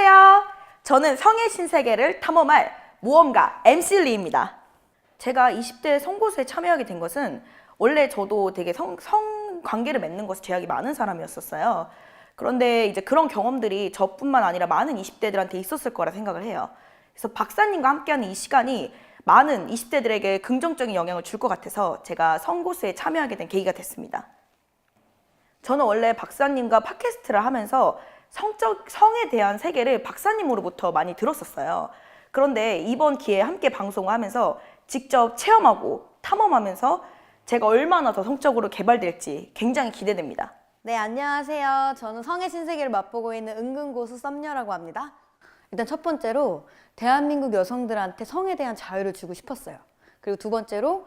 안녕하세요. 저는 성의 신세계를 탐험할 모험가 MC 리입니다. 제가 20대 송고수에 참여하게 된 것은 원래 저도 되게 성, 성 관계를 맺는 것에 제약이 많은 사람이었었어요. 그런데 이제 그런 경험들이 저뿐만 아니라 많은 20대들한테 있었을 거라 생각을 해요. 그래서 박사님과 함께하는 이 시간이 많은 20대들에게 긍정적인 영향을 줄 것 같아서 제가 성고수에 참여하게 된 계기가 됐습니다. 저는 원래 박사님과 팟캐스트를 하면서 성적, 성에 대한 세계를 박사님으로부터 많이 들었었어요. 그런데 이번 기회에 함께 방송을 하면서 직접 체험하고 탐험하면서 제가 얼마나 더 성적으로 개발될지 굉장히 기대됩니다. 네, 안녕하세요. 저는 성의 신세계를 맛보고 있는 은근고수 썸녀라고 합니다. 일단 첫 번째로 대한민국 여성들한테 성에 대한 자유를 주고 싶었어요. 그리고 두 번째로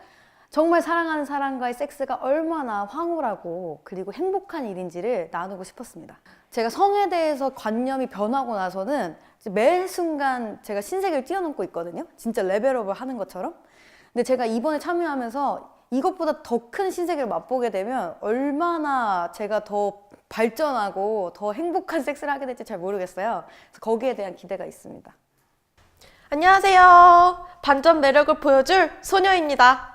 정말 사랑하는 사람과의 섹스가 얼마나 황홀하고 그리고 행복한 일인지를 나누고 싶었습니다. 제가 성에 대해서 관념이 변하고 나서는 매 순간 제가 신세계를 뛰어넘고 있거든요. 진짜 레벨업을 하는 것처럼. 근데 제가 이번에 참여하면서 이것보다 더 큰 신세계를 맛보게 되면 얼마나 제가 더 발전하고 더 행복한 섹스를 하게 될지 잘 모르겠어요. 그래서 거기에 대한 기대가 있습니다. 안녕하세요. 반전 매력을 보여줄 소녀입니다.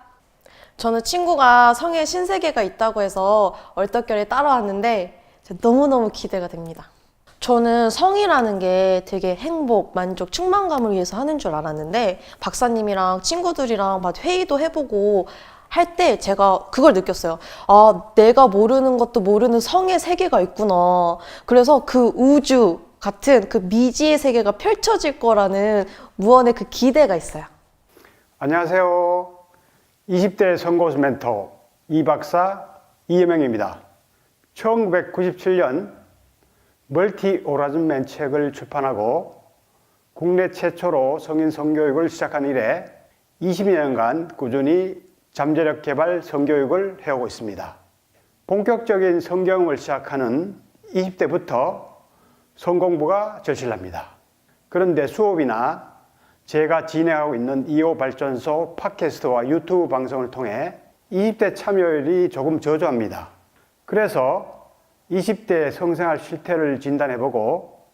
저는 친구가 성에 신세계가 있다고 해서 얼떨결에 따라왔는데 너무너무 기대가 됩니다. 저는 성이라는 게 되게 행복, 만족, 충만감을 위해서 하는 줄 알았는데 박사님이랑 친구들이랑 막 회의도 해보고 할 때 제가 그걸 느꼈어요. 아, 내가 모르는 것도 모르는 성의 세계가 있구나. 그래서 그 우주 같은 그 미지의 세계가 펼쳐질 거라는 무언의 그 기대가 있어요. 안녕하세요. 20대 선고수 멘토 이 박사 이여명입니다. 1997년 멀티 오라즘맨 책을 출판하고 국내 최초로 성인 성교육을 시작한 이래 20년간 꾸준히 잠재력 개발 성교육을 해오고 있습니다. 본격적인 성경을 시작하는 20대부터 성공부가 절실합니다. 그런데 수업이나 제가 진행하고 있는 2호 발전소 팟캐스트와 유튜브 방송을 통해 20대 참여율이 조금 저조합니다. 그래서 20대 성생활 실태를 진단해보고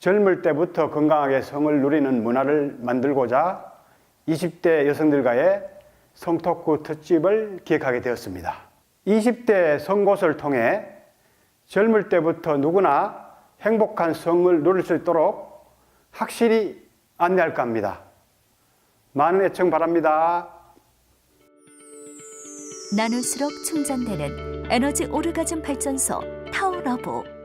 젊을 때부터 건강하게 성을 누리는 문화를 만들고자 20대 여성들과의 성토크 특집을 기획하게 되었습니다. 20대 성고를 통해 젊을 때부터 누구나 행복한 성을 누릴 수 있도록 확실히 안내할까 합니다. 많은 애청 바랍니다. 나눌수록 충전되는 에너지 오르가즘 발전소 타워러브